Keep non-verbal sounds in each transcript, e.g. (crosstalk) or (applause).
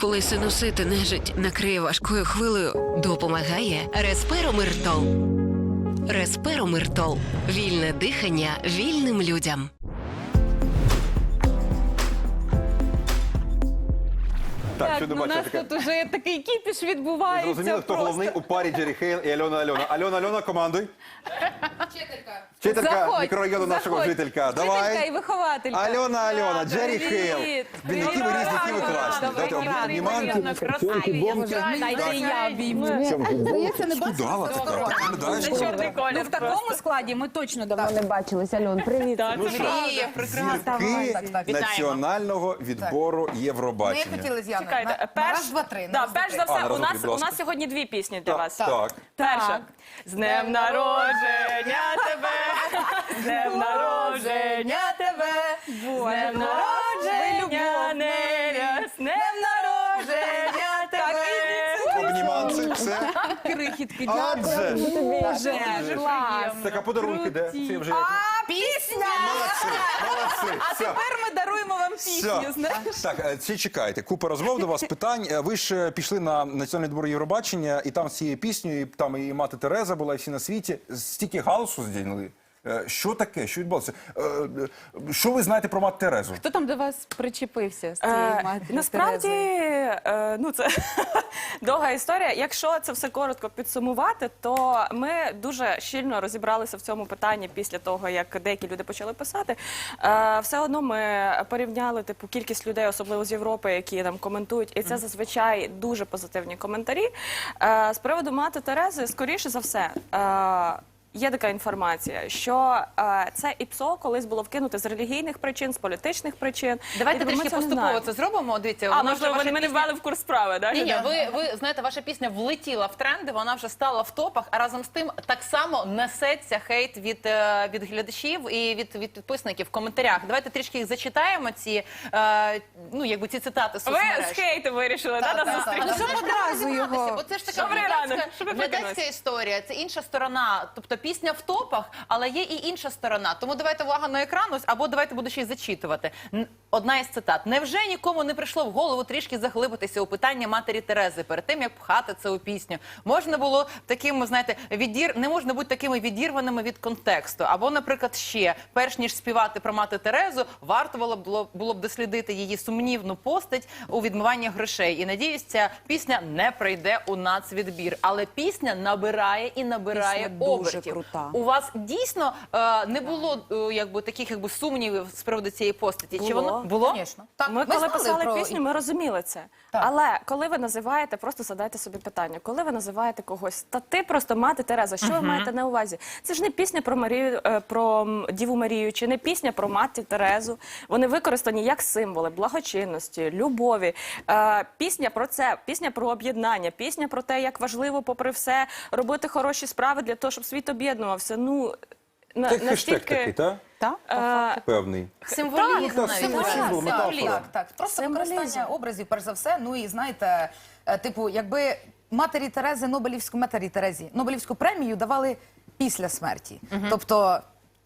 Коли синусити нежить накриє важкою хвилею, Допомагає Респиромиртол. Респиромиртол. Вільне дихання вільним людям. Так, Так, що ну, у нас таке? тут уже такий кіпіш відбувається. Зрозуміли, хто просто. головний у парі Джері Хейл і Альона Альона. Альона Альона, командуй. (laughs) Вчителька. Вчителька Заходь, мікрорайону нашого заходь. жителька. Вчителька і Давай. вихователька. Альона Альона, Джері Привіт. Хейл. Блін, які ви різні, які ви класні. Добрий Давайте обніманки. Дайте я обійму. Здається, не бачила. Дала така. Ти виглядаєш, Це коли- колір. Ну, в такому складі ми точно давно не бачились. Альон, привіт. Ну зірки національного відбору Ми Євробачення. хотіли з Яною. Чекайте, на, перш, раз, два, три. на Да, раз, два, перш за все, у нас, будь у ласка. нас сьогодні дві пісні для вас. Так. Перша. З днем народження тебе, з днем народження тебе, з днем народження Крихітки. Адже. Боже, клас. Так, а подарунки де? Це вже Пісня! молодці, молодці. Все. Тепер ми даруємо вам пісню, Все. знаєш. Так, е, це чекайте. Купа розмов до вас питань. Е, Ви ж е, пішли на національний двор Євробачення, і там з цією піснею, і там і мати Тереза була, і всі на світі. Стільки галусу здійняли. Е, Що таке? Що відбулося? Е, е, Що ви знаєте про мати Терезу? Хто там до вас причепився з цією Е, матір'ю Насправді, Терезою? е, ну це (laughs) довга історія. Якщо це все коротко підсумувати, то ми дуже щільно розібралися в цьому питанні після того, як деякі люди почали писати. Е, Все одно ми порівняли типу кількість людей, особливо з Європи, які там коментують, і це зазвичай дуже позитивні коментарі. Е, З приводу мати Терези, скоріше за все. е, Є така інформація, що е, це ІПСО колись було вкинуте з релігійних причин, з політичних причин. Давайте ми трішки не поступово знаємо. це зробимо. Дивіться, А, вже можливо, ваша вони мене пісня- ввели в курс справи, да? Ні, ні, ви, ви знаєте, ваша пісня влетіла в тренди, вона вже стала в топах, а разом з тим так само несеться хейт від, е, від глядачів і від, від підписників в коментарях. Давайте трішки їх зачитаємо, ці, е, ну, якби ці цитати з Ви соцмереж. з хейту вирішили да, Так, нас так, зустріти? так. Ну, щоб одразу його. Бо це ж така Добрий глядацька. Щоб ви глядацька прокинулись. історія, це інша сторона. Тобто пісня в топах, але є і інша сторона. Тому давайте увага на екран, ось, або давайте буду ще й зачитувати. Одна із цитат: невже нікому не прийшло в голову трішки заглибитися у питання матері Терези перед тим, як пхати це у пісню? Можна було таким, знаєте, відір не можна бути такими відірваними від контексту. Або, наприклад, ще перш ніж співати про мати Терезу, варто було б було, б дослідити її сумнівну постать у відмиванні грошей. І надіюсь, ця пісня не прийде у нацвідбір. Але пісня набирає і набирає обертів. Крута. У вас дійсно е, не було е, якби таких якби сумнівів з приводу цієї постаті? Чи Було. воно було? Звісно. Так, Ми, коли знали писали про- пісню, ми розуміли це. Так. Але коли ви називаєте, просто задайте собі питання, коли ви називаєте когось, та ти просто мати Тереза, що ви маєте на увазі? Це ж не пісня про Марію, е, про м, Діву Марію, чи не пісня про мати Терезу. Вони використані як символи благочинності, любові. Е, Пісня про це, пісня про об'єднання, пісня про те, як важливо, попри все, робити хороші справи для того, щоб світ об'єднувався. Ну на- Це хештег такий, так? Так? е, Певний. Символізм Так, навіть. символ, Так, символ, так. метафора. Так, так. Просто Символізм. використання образів, перш за все. Ну і знаєте, е, типу, якби матері Терези Нобелівську матері Терезі Нобелівську премію давали після смерті. Тобто.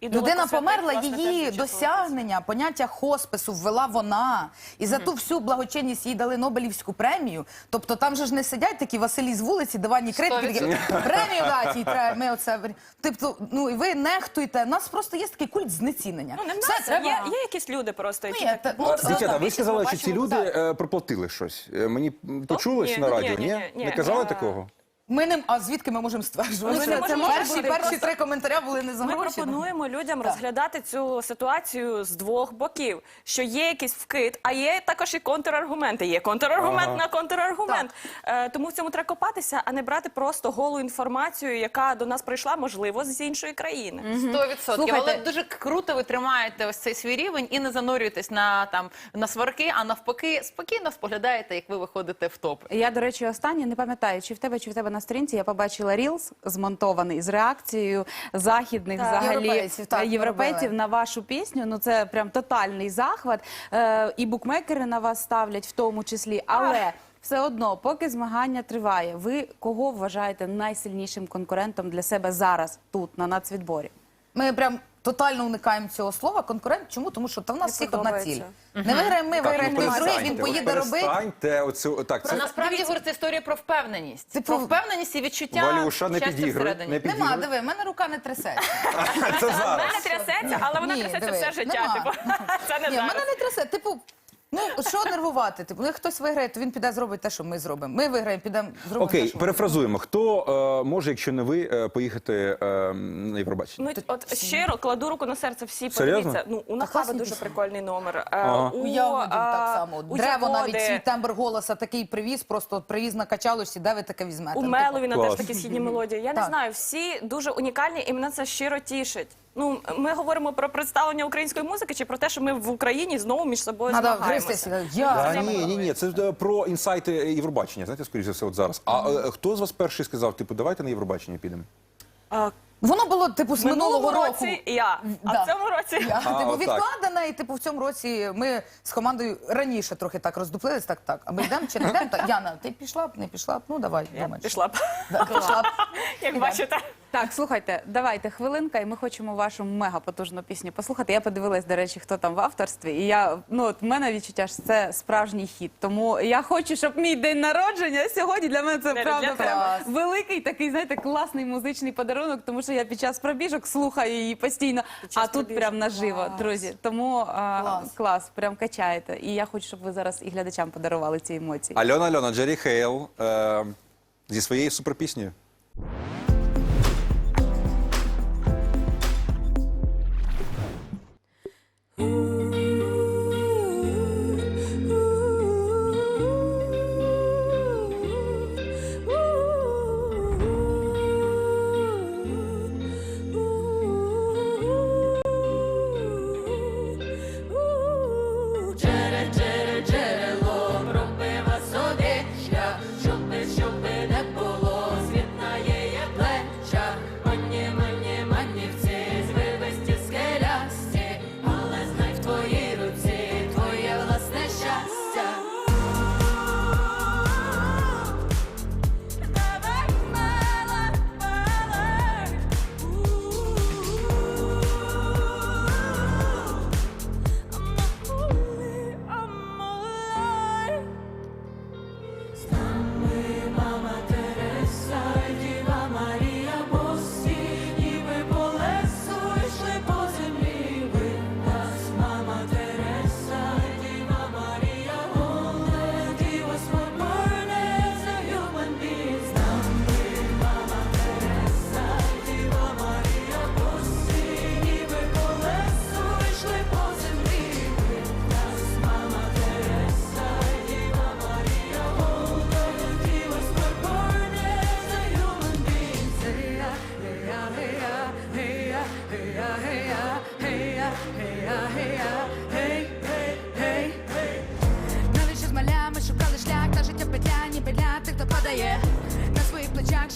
І Людина померла, її досягнення, поняття хоспису ввела вона. І за ту всю благочинність їй дали Нобелівську премію. Тобто там же ж не сидять такі Василі з вулиці, диванні критики, премію дати треба, ми оце. Тобто, ну і ви нехтуєте. У нас просто є такий культ знецінення. Ну, не в нас, треба- є, є якісь люди просто, які є, так- та- ну, От, от, Дівчата, ви сказали, що ці люди е, проплатили щось. Е, Мені почулось на радіо, ні, ні? ні, ні. Не казали такого? Ми не а звідки ми можемо стверджувати? Ми Це- не це можемо перші, стверджувати, перші просто- три коментаря були не Ми пропонуємо людям розглядати цю ситуацію з двох боків, що є якийсь вкид, а є також і контраргументи. Є контраргумент Ага. на контраргумент. Е, тому в цьому треба копатися, а не брати просто голу інформацію, яка до нас прийшла, можливо, з іншої країни. Сто відсотків. Слухайте- Але дуже круто ви тримаєте ось цей свій рівень і не занурюєтесь на там на сварки, а навпаки, спокійно споглядаєте, як ви виходите в топ. Я, до речі, останнє не пам'ятаю, чи в тебе, чи в тебе на сторінці я побачила рілс змонтований з реакцією західних Так. взагалі Європейців, так, європейців на вашу пісню. Ну це прям тотальний захват. Е, і букмекери на вас ставлять в тому числі. Але все одно, поки змагання триває, ви кого вважаєте найсильнішим конкурентом для себе зараз тут, на нацвідборі? Ми прям тотально уникаємо цього слова. Конкурент чому? Тому що та в нас всіх одна ціль. Не виграємо ми, виграємо ну, другий, він перестаньте, поїде робити. Перестаньте, оцю, так, це... Насправді говорить, це історія про впевненість. Про впевненість і відчуття Валюша, не щастя всередині. не. Нема, диви, в мене рука не трясеться. (laughs) Це В зараз. мене трясеться, але вона Ні, трясеться диви, все життя. нема. Типу, (laughs) це не Ні, в зараз. мене не трясе. Типу, ну що нервувати? Типу, ну, як хтось виграє, то він піде зробить те, що ми зробимо. Ми виграємо, підемо зробимо те, Окей, що ми перефразуємо. Хто е, може, якщо не ви, е, поїхати е, на Євробачення? Ну, от щиро кладу руку на серце, всі Серйозно? подивіться. Ну, у Нахави дуже прикольний номер. Е, Ага. У Ягодів а, так само. у Древо навіть свій тембр голоса такий привіз, просто от привіз на качалочці, де ви таке візьмете. У Ну, Меловіна Клас. теж такі східні мелодії. Я не Так. знаю, всі дуже унікальні, і мене це щиро тішить. Ну, ми говоримо про представлення української музики чи про те, що ми в Україні знову між собою Надо змагаємося. гристися. Я. Та це ні, ні, ні, це е, про інсайти Євробачення. Знаєте, скоріше за все, от зараз. А е, хто з вас перший сказав, типу, давайте на Євробачення підемо? А, Воно було типу з минулого року. році я, а Да. в цьому році Я, А, типу, отак. відкладена, і типу в цьому році ми з командою раніше трохи так роздуплились, так, так. А ми йдемо чи не йдемо? Та, Яна, ти пішла б, не пішла б? Ну давай, я думаєш. пішла б. Да, пішла б. (laughs) Як бачите. Так, слухайте, давайте хвилинка, і ми хочемо вашу мега потужну пісню послухати. Я подивилась, до речі, хто там в авторстві. І я ну от в мене відчуття, що це справжній хіт. Тому я хочу, щоб мій день народження сьогодні для мене це Для- правда тебе. прям великий такий, знаєте, класний музичний подарунок, тому що я під час пробіжок слухаю її постійно. А тут пробіжок. прям наживо, Клас. друзі. Тому а, клас, прям качаєте. І я хочу, щоб ви зараз і глядачам подарували ці емоції. Альона Альона, Джері Хейл е, зі своєю суперпіснею.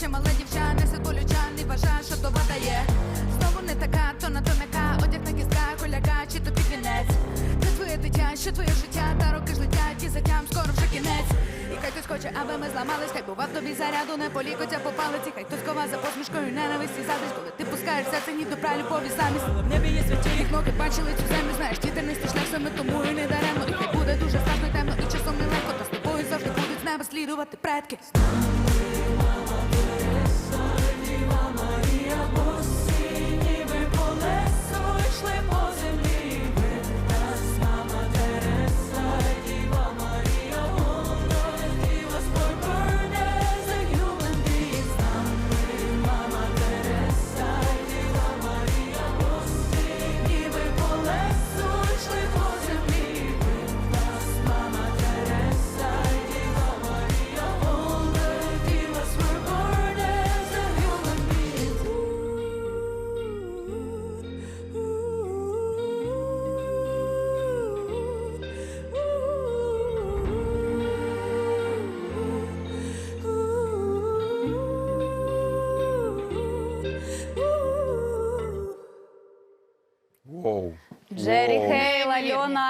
Ще мале дівча, несе болюча, не вважає, що то дає. Знову не така, то на то м'яка, одяг на кістках, коляка, чи то під вінець. Це твоє дитя, що твоє життя, та роки ж летять, і затям скоро вже кінець. І хай хтось хоче, аби ми зламались, хай бува в тобі заряду, не полікотя по палиці, хай хтось кова за посмішкою, ненависті задись, коли ти пускаєш серце, ні до пря любові замість. В небі є святі, їх ноги бачили цю землю, знаєш, ті тернисті шлях саме тому і не даремно, і хай буде дуже страшно темно, і часом нелегко, та з тобою завжди будуть з неба слідувати предки.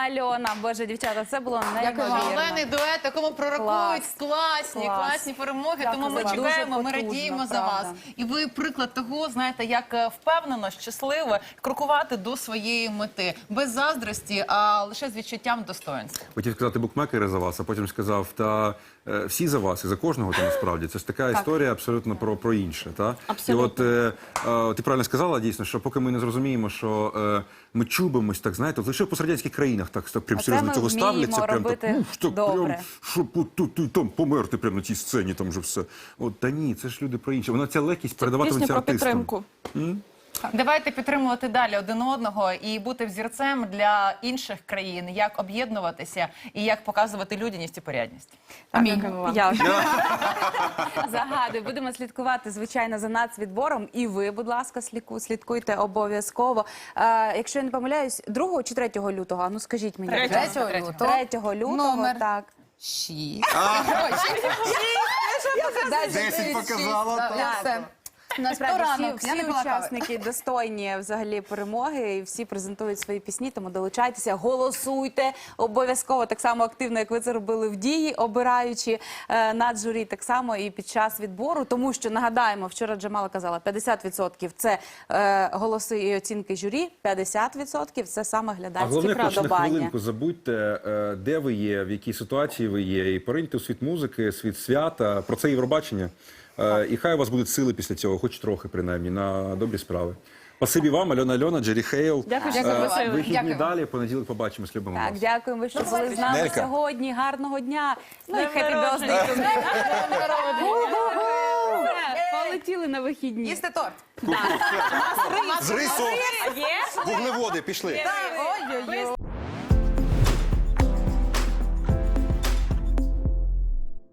Альона. Боже, дівчата, це було Дякую вам. неймовірно. Шалений дует, такому пророкують Клас. класні, Клас. класні перемоги. Дякую тому ми чекаємо, Дуже ми потужно, радіємо за правда. вас. І ви приклад того, знаєте, як е, впевнено, щасливо крокувати до своєї мети без заздрості, а лише з відчуттям достоинства. Хотів сказати букмекери за вас, а потім сказав, та всі за вас і за кожного то насправді. Це ж така історія абсолютно про, про інше. Та? Абсолютно. І от е, е, ти правильно сказала дійсно, що поки ми не зрозуміємо, що е, ми чубимось, так знаєте, лише в пострадянських країнах так, так прям А серйозно цього ставляться. Прям так, так добре. прям, щоб от тут і там померти прямо на тій сцені, там вже все. От та ні, це ж люди про інше. Вона ця легкість передаватиметься про артистам. підтримку. Давайте підтримувати далі один одного і бути взірцем для інших країн, як об'єднуватися і як показувати людяність і порядність. Амінь. Я (laughs) загадую. Будемо слідкувати, звичайно, за нацвідбором. І ви, будь ласка, слідкуйте обов'язково. Е, якщо я не помиляюсь, 2 чи 3 лютого? Ну скажіть мені. будь 3 лютого. 3 лютого, Номер. так. Шість. Десять показала, На Насправді ранок, всі, я всі не учасники достойні взагалі перемоги, і всі презентують свої пісні, тому долучайтеся, голосуйте обов'язково так само активно, як ви це робили в дії, обираючи е, над журі так само і під час відбору. Тому що нагадаємо, вчора Джамала казала, 50% це е, голоси і оцінки журі, 50% це саме А глядацькі головне, хоч на хвилинку забудьте, е, де ви є, в якій ситуації ви є, і пориньте у світ музики, світ свята, про це Євробачення. Е, І хай у вас будуть сили після цього, хоч трохи, принаймні, на добрі справи. Спасибі вам, Альона Альона, Джері Хейл. Дякую, що запросили. Вихідні Дякую. далі, понеділок побачимось, любимо Так, вас. дякуємо, що були з нами Нелька. сьогодні. Гарного дня. Ну і хеппі бездей. Полетіли на вихідні. Їсти торт. З рису вуглеводи пішли. Ой-ой-ой.